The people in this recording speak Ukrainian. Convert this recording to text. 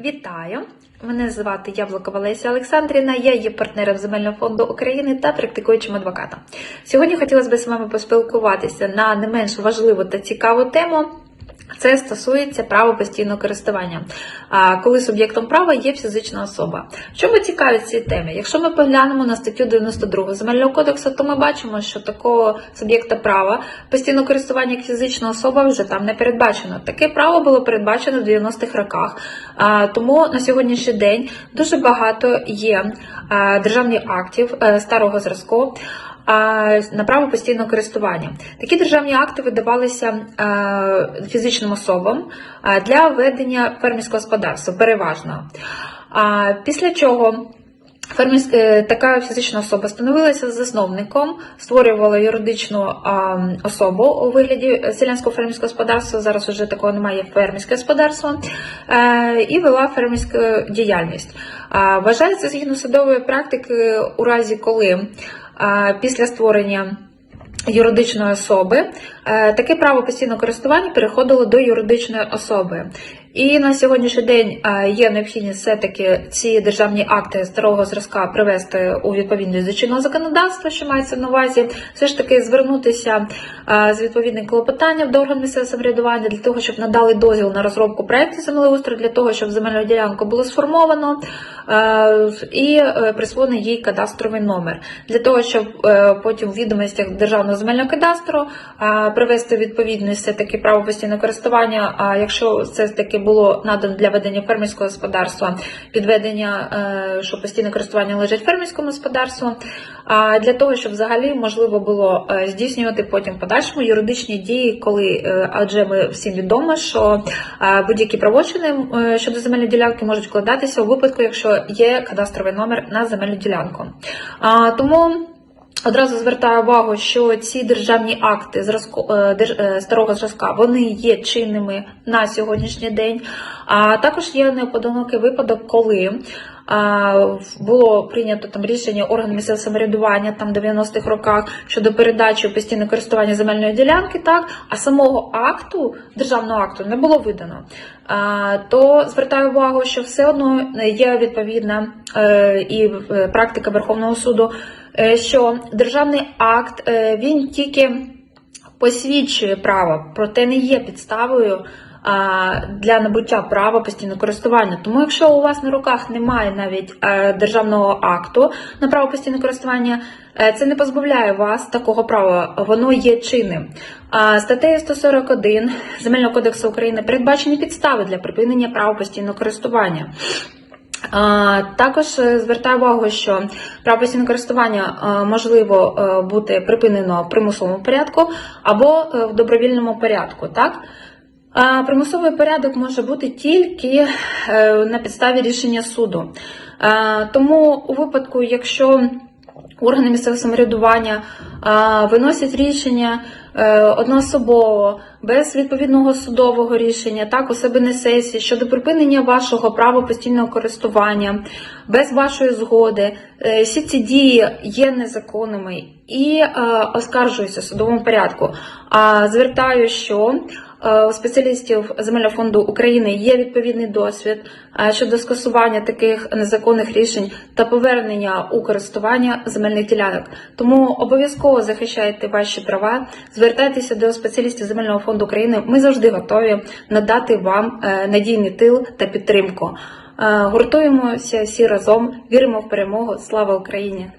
Вітаю! Мене звати Яблукова Леся Олександрівна, я є партнером Земельного фонду України та практикуючим адвокатом. Сьогодні хотілося б з вами поспілкуватися на не менш важливу та цікаву тему. Це стосується права постійного користування, коли суб'єктом права є фізична особа. В чому цікавить ці теми? Якщо ми поглянемо на статтю 92 Земельного кодексу, то ми бачимо, що такого суб'єкта права постійного користування як фізична особа вже там не передбачено. Таке право було передбачено в 90-х роках. Тому на сьогоднішній день дуже багато є державних актів е, старого зразку на право постійного користування. Такі державні акти видавалися е, фізичним особам е, для ведення фермерського господарства, переважно. Після чого е, така фізична особа становилася засновником, створювала юридичну особу у вигляді селянського фермерського господарства. Зараз вже такого немає фермерське господарство, і вела фермерську діяльність. Вважається згідно судової практики, у разі коли після створення юридичної особи е, таке право постійного користування переходило до юридичної особи. І на сьогоднішній день е, є необхідність все-таки ці державні акти старого зразка привести у відповідність до чинного законодавства, що мається на увазі, все ж таки звернутися е, з відповідним клопотанням до органів місцевого самоврядування для того, щоб надали дозвіл на розробку проєктів землеустрою, для того, щоб земельну ділянку було сформовано е, і присвоєний їй кадастровий номер, для того, щоб потім в відомостях державного земельного кадастру привести відповідність все таки право користування. А якщо це таки було надано для ведення фермерського господарства, підведення, е, що постійне користування лежить фермерському господарству, а для того, щоб взагалі можливо було е, здійснювати потім в подальшому юридичні дії, коли е, адже ми всім відомо, що будь-які правочини щодо земельної ділянки можуть вкладатися у випадку, якщо є кадастровий номер на земельну ділянку. Тому. Одразу звертаю увагу, що ці державні акти зразку е, е, старого зразка вони є чинними на сьогоднішній день. А також є неоподинокий випадок, коли а, було прийнято там рішення органу місцевого самоврядування там в 90-х роках щодо передачі у постійне користування земельної ділянки, так а самого акту державного акту не було видано. А, то звертаю увагу, що все одно є відповідна е, і е, практика Верховного суду, е, що державний акт е, він тільки посвідчує право, проте не є підставою для набуття права постійного користування. Тому, якщо у вас на руках немає навіть е, державного акту на право постійного користування, е, це не позбавляє вас такого права, воно є чинним. Статтею 141 Земельного кодексу України передбачені підстави для припинення права постійного користування. Також е, звертаю увагу, що право постійного користування е, можливо е, бути припинено в примусовому порядку або в добровільному порядку. Так? Примусовий порядок може бути тільки на підставі рішення суду. Тому у випадку, якщо органи місцевого самоврядування виносять рішення е, одноособово, без відповідного судового рішення, так, у себе на сесії щодо припинення вашого права постійного користування, без вашої згоди, е, всі ці дії є незаконними і е, оскаржуються в судовому порядку. А звертаю, що у спеціалістів Земельного фонду України є відповідний досвід е, щодо скасування таких незаконних рішень та повернення у користування земельних ділянок. Тому обов'язково захищайте ваші права, звертайтеся до спеціалістів Земельного фонду України. Ми завжди готові надати вам е, надійний тил та підтримку. Е, Гуртуємося всі разом, віримо в перемогу. Слава Україні!